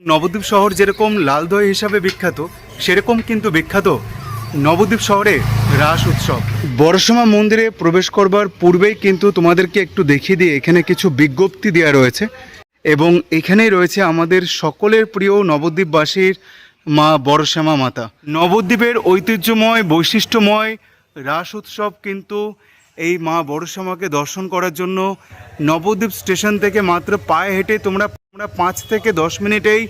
নবদ্বীপ শহর যেরকম লাল দই হিসাবে বিখ্যাত সেরকম কিন্তু বিখ্যাত নবদ্বীপ শহরে রাস উৎসব। বড়সমা মন্দিরে প্রবেশ করবার পূর্বেই কিন্তু তোমাদেরকে একটু দেখিয়ে দিয়ে এখানে কিছু বিজ্ঞপ্তি দেওয়া রয়েছে এবং এখানেই রয়েছে আমাদের সকলের প্রিয় নবদ্বীপবাসীর মা বড়শ্যামা মাতা। নবদ্বীপের ঐতিহ্যময় বৈশিষ্ট্যময় রাস উৎসব কিন্তু এই মা বড়শ্যামাকে দর্শন করার জন্য নবদ্বীপ স্টেশন থেকে মাত্র পায়ে হেঁটে তোমরা তোমরা পাঁচ থেকে দশ মিনিটেই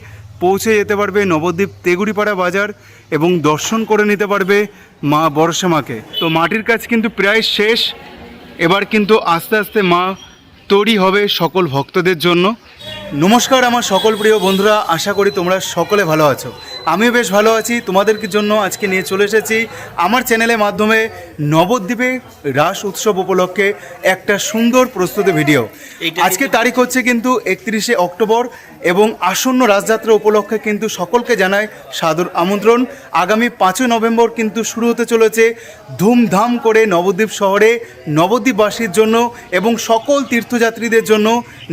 পৌঁছে যেতে পারবে নবদ্বীপ তেগুড়িপাড়া বাজার এবং দর্শন করে নিতে পারবে মা বড়শ্যামাকে তো মাটির কাজ কিন্তু প্রায় শেষ। এবার কিন্তু আস্তে আস্তে মা তৈরি হবে সকল ভক্তদের জন্য। নমস্কার আমার সকল প্রিয় বন্ধুরা। আশা করি তোমরা সকলে ভালো আছো। আমিও বেশ ভালো আছি তোমাদের জন্য আজকে নিয়ে চলে এসেছি। আমার চ্যানেলের মাধ্যমে নবদ্বীপে রাস উৎসব উপলক্ষে একটা সুন্দর প্রস্তুতি ভিডিও। আজকে তারিখ হচ্ছে কিন্তু একত্রিশে অক্টোবর এবং আসন্ন রাসযাত্রা উপলক্ষে কিন্তু সকলকে জানায় সাদর আমন্ত্রণ। আগামী পাঁচই নভেম্বর কিন্তু শুরু হতে চলেছে ধুমধাম করে নবদ্বীপ শহরে নবদ্বীপবাসীর জন্য এবং সকল তীর্থযাত্রীদের জন্য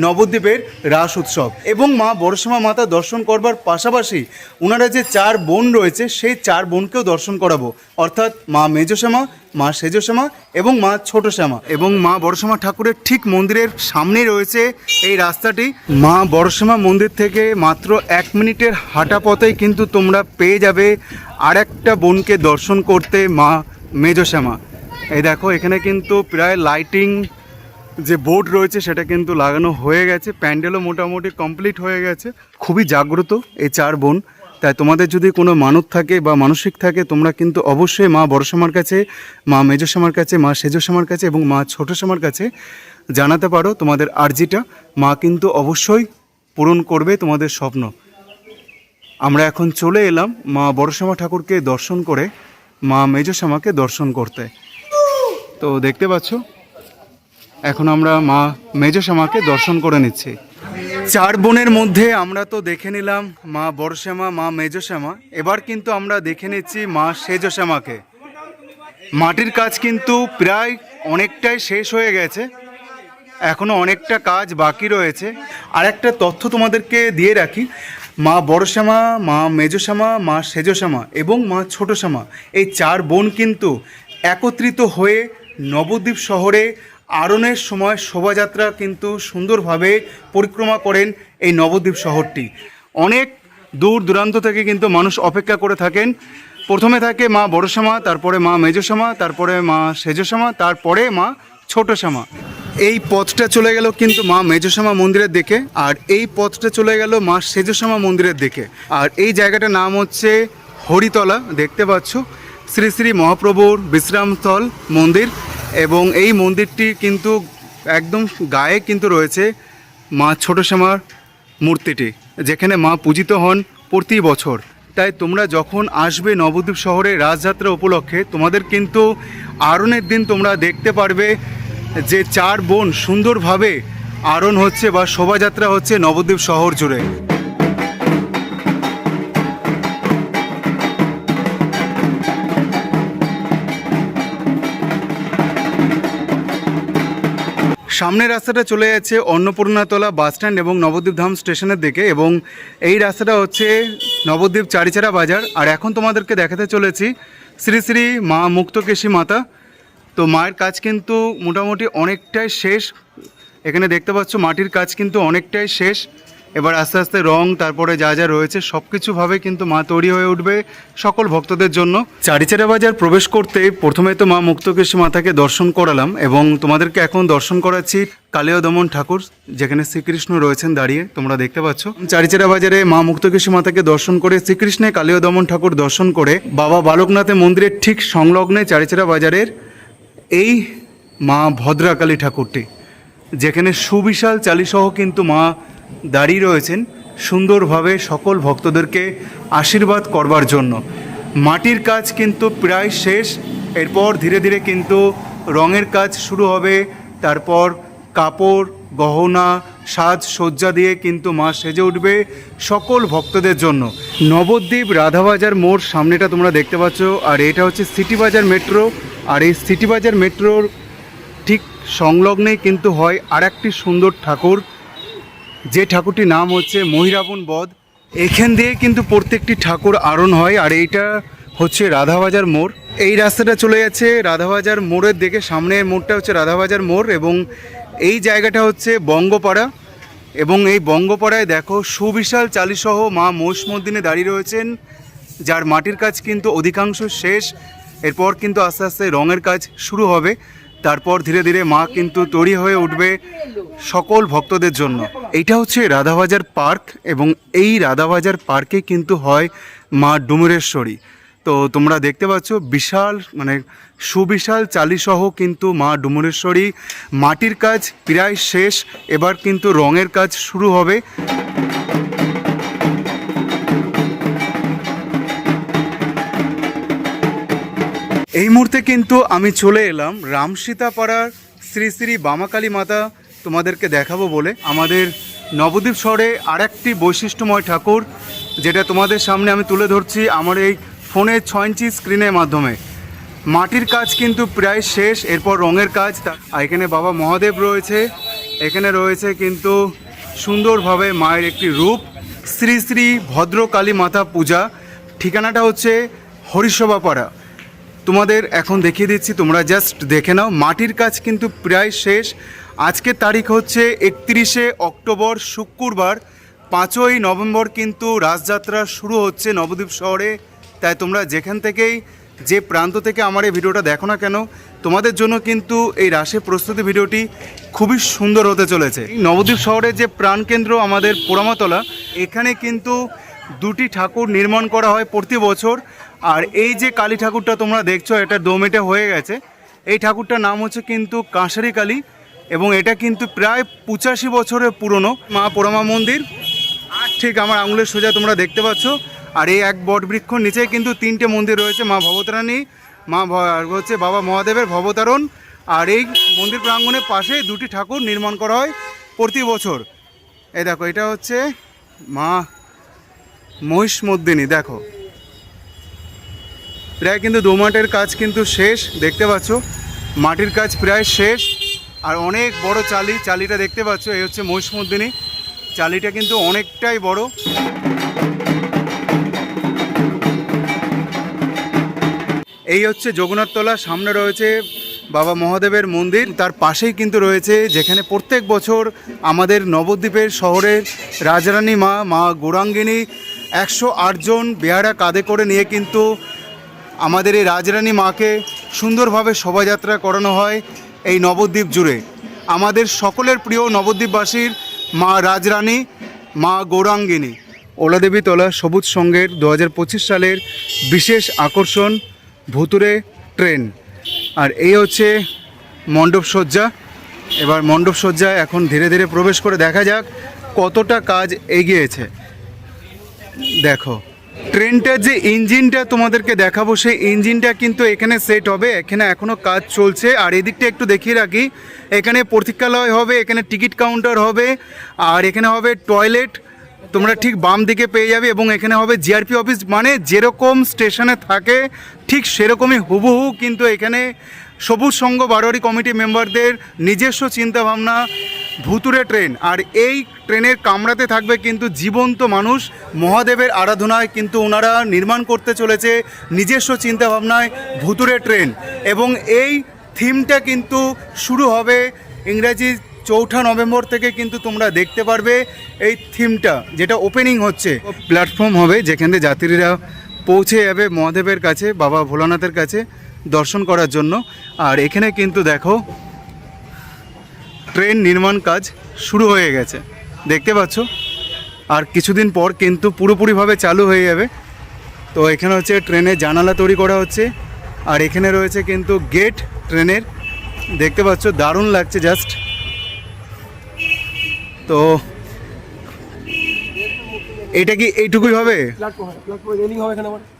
নবদ্বীপের রাস উৎসব। এবং মা বড়সমা মাতা দর্শন করবার পাশাপাশি ওনারা যে চার বোন রয়েছে, সেই চার বোনকেও দর্শন করাবো। অর্থাৎ মা মেজশ্যামা, মা সেজশ্যামা এবং মা ছোট শ্যামা এবং মা বড়শ্যামা ঠাকুরের ঠিক মন্দিরের সামনেই রয়েছে এই রাস্তাটি। মা বড়শ্যামা মন্দির থেকে মাত্র এক মিনিটের হাঁটা পথেই কিন্তু তোমরা পেয়ে যাবে আর একটা বোনকে দর্শন করতে মা মেজশ্যামা। এই দেখো, এখানে কিন্তু প্রায় লাইটিং যে বোর্ড রয়েছে সেটা কিন্তু লাগানো হয়ে গেছে। প্যান্ডেলও মোটামুটি কমপ্লিট হয়ে গেছে। খুবই জাগ্রত এই চার বোন। তাই তোমাদের যদি কোনো মানত থাকে বা মানসিক থাকে, তোমরা কিন্তু অবশ্যই মা বড়শ্যামার কাছে, মা মেজশ্যামার কাছে, মা সেজশ্যামার কাছে এবং মা ছোট শ্যামার কাছে জানাতে পারো তোমাদের আর্জিটা। মা কিন্তু অবশ্যই পূরণ করবে তোমাদের স্বপ্ন। আমরা এখন চলে এলাম মা বড়শ্যামা ঠাকুরকে দর্শন করে, মা মেজশ্যামাকে দর্শন করতে। তো দেখতে পাচ্ছ, এখন আমরা মা মেজশ্যামাকে দর্শন করে নিচ্ছি। চার বোনের মধ্যে আমরা তো দেখে নিলাম মা বড়শ্যামা, মা মেজশ্যামা। এবার কিন্তু আমরা দেখে নিচ্ছি মা সেজশ্যামাকে। মাটির কাজ কিন্তু প্রায় অনেকটাই শেষ হয়ে গেছে। এখনও অনেকটা কাজ বাকি রয়েছে। আর একটা তথ্য তোমাদেরকে দিয়ে রাখি। মা বড়শ্যামা, মা মেজশ্যামা, মা সেজশ্যামা এবং মা ছোট শ্যামা এই চার বোন কিন্তু একত্রিত হয়ে নবদ্বীপ শহরে আরণের সময় শোভাযাত্রা কিন্তু সুন্দরভাবে পরিক্রমা করেন এই নবদ্বীপ শহরটি। অনেক দূর দূরান্ত থেকে কিন্তু মানুষ অপেক্ষা করে থাকেন। প্রথমে থাকে মা বড়শ্যামা তারপরে মা মেজশ্যামা তারপরে মা সেজশ্যামা তারপরে মা ছোট শ্যামা এই পথটা চলে গেল কিন্তু মা মেজশ্যামা মন্দিরের দিকে আর এই পথটা চলে গেল মা সেজশ্যামা মন্দিরের দিকে। আর এই জায়গাটার নাম হচ্ছে হরিতলা, দেখতে পাচ্ছ? শ্রী শ্রী মহাপ্রভুর বিশ্রামস্থল মন্দির। এবং এই মন্দিরটি কিন্তু একদম গায়ে কিন্তু রয়েছে মা ছোট শ্যামার মূর্তিটি, যেখানে মা পূজিত হন প্রতি বছর। তাই তোমরা যখন আসবে নবদ্বীপ শহরে রাজযাত্রা উপলক্ষে, তোমাদের কিন্তু আরণের দিন তোমরা দেখতে পারবে যে চার বোন সুন্দরভাবে আরণ হচ্ছে বা শোভাযাত্রা হচ্ছে নবদ্বীপ শহর জুড়ে। সামনের রাস্তাটা চলে যাচ্ছে অন্নপূর্ণাতলা বাস স্ট্যান্ড এবং নবদ্বীপ ধাম স্টেশনের দিকে এবং এই রাস্তাটা হচ্ছে নবদ্বীপ চারিচারা বাজার। আর এখন তোমাদেরকে দেখাতে চলেছি শ্রী শ্রী মা মুক্তকেশী মাতা। তো মায়ের কাজ কিন্তু মোটামুটি অনেকটাই শেষ। এখানে দেখতে পাচ্ছ মাটির কাজ কিন্তু অনেকটাই শেষ। এবার আস্তে আস্তে রং, তারপরে যা যা রয়েছে সব কিছুভাবে কিন্তু মা তৈরি হয়ে উঠবে সকল ভক্তদের জন্য। চারিচারা বাজার প্রবেশ করতে প্রথমে তো মা মুক্তকেশী মাতাকে দর্শন করালাম এবং তোমাদেরকে এখন দর্শন করাচ্ছি কালীয় দমন ঠাকুর, যেখানে শ্রীকৃষ্ণ রয়েছেন দাঁড়িয়ে, তোমরা দেখতে পাচ্ছ। চারিচারা বাজারে মা মুক্তকেশী মাতাকে দর্শন করে শ্রীকৃষ্ণে কালীয় দমন ঠাকুর দর্শন করে বাবা বালকনাথের মন্দিরের ঠিক সংলগ্নে চারিচারা বাজারের এই মা ভদ্রাকালী ঠাকুরটি, যেখানে সুবিশাল চালিসহ কিন্তু মা দাঁড়িয়ে রয়েছেন সুন্দরভাবে সকল ভক্তদেরকে আশীর্বাদ করবার জন্য। মাটির কাজ কিন্তু প্রায় শেষ, এরপর ধীরে ধীরে কিন্তু রঙের কাজ শুরু হবে। তারপর কাপড়, গহনা, সাজ সজ্জা দিয়ে কিন্তু মা সেজে উঠবে সকল ভক্তদের জন্য। নবদ্বীপ রাধাবাজার মোড় সামনেটা তোমরা দেখতে পাচ্ছ, আর এটা হচ্ছে সিটি বাজার মেট্রো। আর এই সিটি বাজার মেট্রোর ঠিক সংলগ্নেই কিন্তু হয় আর একটি সুন্দর ঠাকুর যে ঠাকুরটির নাম হচ্ছে মহিরাবণ বধ, এখান দিয়ে কিন্তু প্রত্যেকটি ঠাকুর আরণ হয়, আর এইটা হচ্ছে রাধাবাজার মোড়। এই রাস্তাটা চলে যাচ্ছে রাধাবাজার মোড়ের দিকে, সামনের মোড়টা হচ্ছে রাধাবাজার মোড়, এবং এই জায়গাটা হচ্ছে বঙ্গপাড়া। এবং এই বঙ্গপাড়ায় দেখো সুবিশাল চালিসহ মা মহিষমর্দিনে দাঁড়িয়ে রয়েছেন, যার মাটির কাজ কিন্তু অধিকাংশ শেষ। এরপর কিন্তু আস্তে আস্তে রঙের কাজ শুরু হবে। তারপর ধীরে ধীরে মা কিন্তু তৈরি হয়ে উঠবে সকল ভক্তদের জন্য। এইটা হচ্ছে রাধাবাজার পার্ক এবং এই রাধাবাজার পার্কে কিন্তু হয় মা ডুমুরেশ্বরী। তো তোমরা দেখতে পাচ্ছ বিশাল মানে সুবিশাল চালিসহ কিন্তু মা ডুমুরেশ্বরী। মাটির কাজ প্রায় শেষ, এবার কিন্তু রঙের কাজ শুরু হবে। এই মুহূর্তে কিন্তু আমি চলে এলাম রামসীতাপাড়ার শ্রী শ্রী বামাকালী মাতা তোমাদেরকে দেখাবো বলে। আমাদের নবদ্বীপ শহরে আরেকটি বৈশিষ্ট্যময় ঠাকুর যেটা তোমাদের সামনে আমি তুলে ধরছি আমার এই ফোনের ছ ইঞ্চি স্ক্রিনের মাধ্যমে। মাটির কাজ কিন্তু প্রায় শেষ, এরপর রঙের কাজ। আর এখানে বাবা মহাদেব রয়েছে, এখানে রয়েছে কিন্তু সুন্দরভাবে মায়ের একটি রূপ, শ্রী শ্রী ভদ্রকালী মাতা পূজা। ঠিকানাটা হচ্ছে হরিসভাপাড়া। তোমাদের এখন দেখিয়ে দিচ্ছি, তোমরা জাস্ট দেখে নাও। মাটির কাজ কিন্তু প্রায় শেষ। আজকের তারিখ হচ্ছে একত্রিশে অক্টোবর, শুক্রবার। পাঁচই নভেম্বর কিন্তু রাসযাত্রা শুরু হচ্ছে নবদ্বীপ শহরে। তাই তোমরা যেখান থেকেই, যে প্রান্ত থেকে আমার এই ভিডিওটা দেখো না কেন, তোমাদের জন্য কিন্তু এই রাসের প্রস্তুতি ভিডিওটি খুবই সুন্দর হতে চলেছে। নবদ্বীপ শহরের যে প্রাণকেন্দ্র আমাদের পোড়ামাতলা, এখানে কিন্তু দুটি ঠাকুর নির্মাণ করা হয় প্রতি বছর। আর এই যে কালী ঠাকুরটা তোমরা দেখছ, এটা দোমেটে হয়ে গেছে। এই ঠাকুরটার নাম হচ্ছে কিন্তু কাঁসারি কালী এবং এটা কিন্তু প্রায় পঁচাশি বছরের পুরনো। মা পোড়ামা মন্দির, ঠিক আমার আঙুলের সোজা তোমরা দেখতে পাচ্ছ। আর এই এক বটবৃক্ষ নিচে কিন্তু তিনটে মন্দির রয়েছে, মা ভবতারানী মা হচ্ছে বাবা মহাদেবের ভবতারণ। আর এই মন্দির প্রাঙ্গণের পাশে দুটি ঠাকুর নির্মাণ করা হয় প্রতি বছর। এই দেখো, এটা হচ্ছে মা মহিষমর্দিনী দেখো। প্রায় কিন্তু দোমাটের কাজ কিন্তু শেষ, দেখতে পাচ্ছ? মাটির কাজ প্রায় শেষ, আর অনেক বড় চালি, চালিটা দেখতে পাচ্ছ, এই হচ্ছে মহিষমর্দিনী চালিটা কিন্তু অনেকটাই বড়। এই হচ্ছে জগন্নাথতলা, সামনে রয়েছে বাবা মহাদেবের মন্দির। তার পাশেই কিন্তু রয়েছে, যেখানে প্রত্যেক বছর আমাদের নবদ্বীপের শহরের রাজরানী মা মা গৌরাঙ্গিনী একশো আটজন বেহারা কাঁধে করে নিয়ে কিন্তু আমাদের এই রাজরানী মাকে সুন্দরভাবে শোভাযাত্রা করানো হয় এই নবদ্বীপ জুড়ে। আমাদের সকলের প্রিয় নবদ্বীপবাসীর মা রাজরানী, মা গৌরাঙ্গিনী, ওলাদেবী তলা সবুজ সঙ্গের দু সালের বিশেষ আকর্ষণ ভুতুরে ট্রেন। আর এই হচ্ছে মণ্ডপ সজ্জা এবার মণ্ডপ সজ্জা এখন ধীরে ধীরে প্রবেশ করে দেখা যাক কতটা কাজ এগিয়েছে। দেখো, ট্রেনটার যে ইঞ্জিনটা তোমাদেরকে দেখাবো, সেই ইঞ্জিনটা কিন্তু এখানে সেট হবে, এখানে এখনও কাজ চলছে। আর এদিকটা একটু দেখিয়ে রাখি, এখানে প্রতীক্ষালয় হবে, এখানে টিকিট কাউন্টার হবে, আর এখানে হবে টয়লেট। তোমরা ঠিক বাম দিকে পেয়ে যাবে এবং এখানে হবে জিআরপি অফিস মানে যেরকম স্টেশনে থাকে, ঠিক সেরকমই হুবহু কিন্তু এখানে সবুজ সংঘ বারোয়ারি কমিটি মেম্বারদের নিজস্ব চিন্তাভাবনা ভুতুরে ট্রেন। আর এই ট্রেনের কামরাতে থাকবে কিন্তু জীবন্ত মানুষ। মহাদেবের আরাধনায় কিন্তু ওনারা নির্মাণ করতে চলেছে নিজস্ব চিন্তাভাবনায় ভুতুরে ট্রেন। এবং এই থিমটা কিন্তু শুরু হবে ইংরাজি চৌঠা নভেম্বর থেকে কিন্তু তোমরা দেখতে পারবে এই থিমটা, যেটা ওপেনিং হচ্ছে। প্ল্যাটফর্ম হবে যেখানে যাত্রীরা পৌঁছে যাবে মহাদেবের কাছে, বাবা ভোলানাথের কাছে দর্শন করার জন্য। আর এখানে কিন্তু দেখো, ট্রেন নির্মাণ কাজ শুরু হয়ে গেছে। দেখতে পাচ্ছ? আর কিছুদিন পর কিন্তু পুরোপুরিভাবে চালু হয়ে যাবে। তো এখানে হচ্ছে ট্রেনের জানালা তৈরি করা হচ্ছে। আর এখানে রয়েছে কিন্তু গেট ট্রেনের। দেখতে পাচ্ছ দারুণ লাগছে জাস্ট। তো এটা কি এইটুকুই হবে?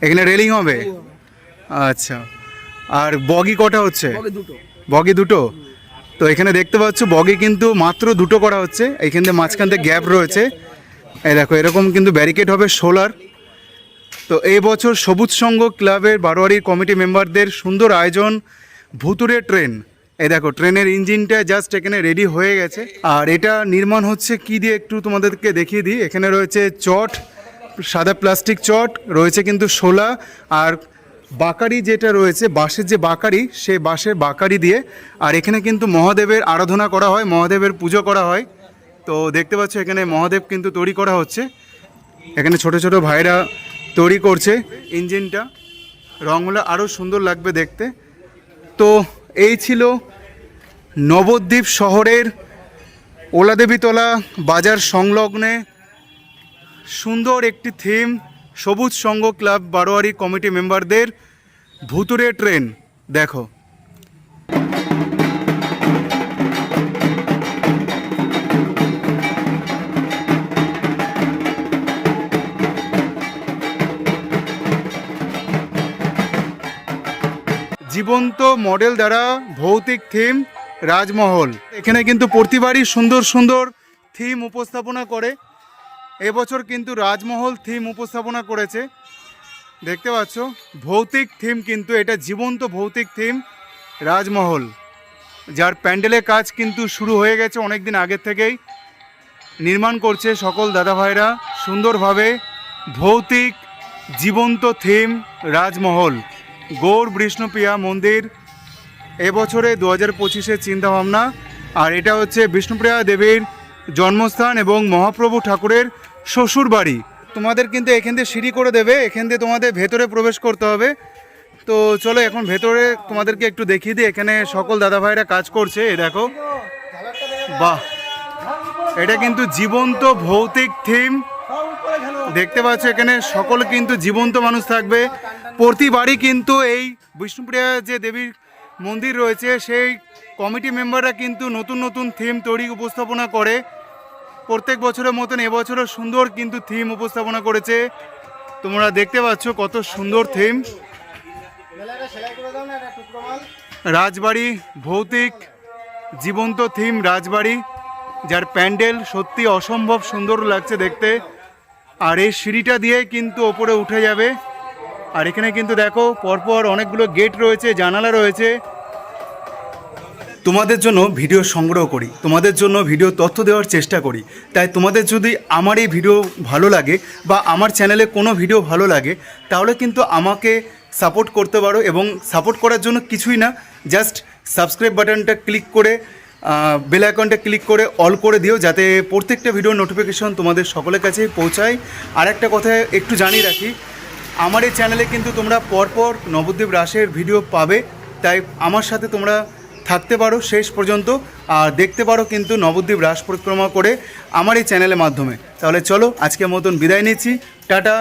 এখানে রেলিং হবে? আচ্ছা। আর বগি কটা হচ্ছে? বগি দুটো? তো এখানে দেখতে পাচ্ছ, বগি কিন্তু মাত্র দুটো করা হচ্ছে। এইখান থেকে মাঝখান থেকে গ্যাপ রয়েছে। এই দেখো, এরকম কিন্তু ব্যারিকেড হবে সোলার। তো এই বছর সবুজ সংঘ ক্লাবের বারোয়ারির কমিটি মেম্বারদের সুন্দর আয়োজন ভুতুরে ট্রেন। এই দেখো, ট্রেনের ইঞ্জিনটা জাস্ট এখানে রেডি হয়ে গেছে। আর এটা নির্মাণ হচ্ছে কি দিয়ে একটু তোমাদেরকে দেখিয়ে দিই। এখানে রয়েছে চট, সাদা প্লাস্টিক চট, রয়েছে কিন্তু শোলা আর বাকারি যেটা রয়েছে, বাঁশের যে বাকারি, সে বাঁশের বাকারি দিয়ে, আর এখানে কিন্তু মহাদেবের আরাধনা করা হয়, মহাদেবের পুজো করা হয়। তো দেখতে পাচ্ছ এখানে মহাদেব কিন্তু তৈরি করা হচ্ছে। এখানে ছোট ছোট ভাইরা তৈরি করছে ইঞ্জিনটা। রঙগুলো আরও সুন্দর লাগবে দেখতে। তো এই ছিল নবদ্বীপ শহরের ওলাদেবীতলা বাজার সংলগ্নে। সুন্দর একটি থিম। সবুজ সংঘ ক্লাব বারোয়ারি কমিটি মেম্বারদের ভুতুরে ট্রেন, দেখো। জীবন্ত মডেল দ্বারা ভৌতিক থিম রাজমহল। এখানে কিন্তু প্রতিবারই সুন্দর সুন্দর থিম উপস্থাপনা করে। এবছর কিন্তু রাজমহল থিম উপস্থাপনা করেছে। দেখতে পাচ্ছ, ভৌতিক থিম কিন্তু, এটা জীবন্ত ভৌতিক থিম রাজমহল। যার প্যান্ডেলের কাজ কিন্তু শুরু হয়ে গেছে অনেক দিন আগের থেকেই। নির্মাণ করছে সকল দাদা ভাইরা সুন্দরভাবে ভৌতিক, জীবন্ত থিম রাজমহল। গৌর বিষ্ণুপ্রিয়া মন্দির, এবছরে দু হাজার পঁচিশের চিন্তাভাবনা। আর এটা হচ্ছে বিষ্ণুপ্রিয়া দেবীর জন্মস্থান এবং মহাপ্রভু ঠাকুরের শ্বশুর বাড়ি তোমাদের কিন্তু এখান দিয়ে সিঁড়ি করে দেবে, এখান দিয়ে তোমাদের ভেতরে প্রবেশ করতে হবে। তো চলো এখন ভেতরে তোমাদেরকে একটু দেখিয়ে দিই, এখানে সকল দাদা ভাইরা কাজ করছে, এই দেখো। বাহ! এটা কিন্তু জীবন্ত ভৌতিক থিম। দেখতে পাচ্ছ এখানে সকল কিন্তু জীবন্ত মানুষ থাকবে। প্রতিবারই কিন্তু এই বিষ্ণুপ্রিয়া যে দেবীর মন্দির রয়েছে, সেই কমিটি মেম্বাররা কিন্তু নতুন নতুন থিম তৈরি, উপস্থাপনা করে। প্রত্যেক বছরের মতন এবছরও সুন্দর কিন্তু থিম উপস্থাপনা করেছে। তোমরা দেখতে পাচ্ছ কত সুন্দর থিম রাজবাড়ি, ভৌতিক, জীবন্ত থিম রাজবাড়ি, যার প্যান্ডেল সত্যি অসম্ভব সুন্দর লাগছে দেখতে। আর এই সিঁড়িটা দিয়ে কিন্তু ওপরে উঠে যাবে। আর এখানে কিন্তু দেখো পরপর অনেকগুলো গেট রয়েছে, জানালা রয়েছে। তোমাদের জন্য ভিডিও সংগ্রহ করি, তোমাদের জন্য ভিডিও তথ্য দেওয়ার চেষ্টা করি। তাই তোমাদের যদি আমার এই ভিডিও ভালো লাগে বা আমার চ্যানেলে কোনো ভিডিও ভালো লাগে, তাহলে কিন্তু আমাকে সাপোর্ট করতে পারো এবং সাপোর্ট করার জন্য কিছুই না, জাস্ট সাবস্ক্রাইব বাটনটা ক্লিক করে বেল আইকনটা ক্লিক করে অল করে দিও যাতে প্রত্যেকটা ভিডিওর নোটিফিকেশন তোমাদের সকলের কাছে পৌঁছায়। আর একটা কথা একটু জানিয়ে রাখি, আমার এই চ্যানেলে কিন্তু তোমরা পরপর নবদ্বীপ রাসের ভিডিও পাবে, তাই আমার সাথে তোমরা থাকতে পারো, শেষ পর্যন্ত। আর দেখতে পারো কিন্তু নবদ্বীপ রাস পরিক্রমা করে আমার এই চ্যানেলের মাধ্যমে। তাহলে চলো, আজকের মতন বিদায় নিচ্ছি। টাটা,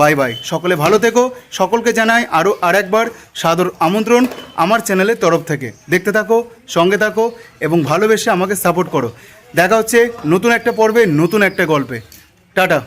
বাই বাই। সকলে ভালো থেকো। সকলকে জানাই আরও আরেকবার সাদর আমন্ত্রণ আমার চ্যানেলের তরফ থেকে। দেখতে থাকো, সঙ্গে থাকো এবং ভালোবেসে আমাকে সাপোর্ট করো। দেখা হচ্ছে নতুন একটা পর্বে, নতুন একটা গল্পে। টাটা।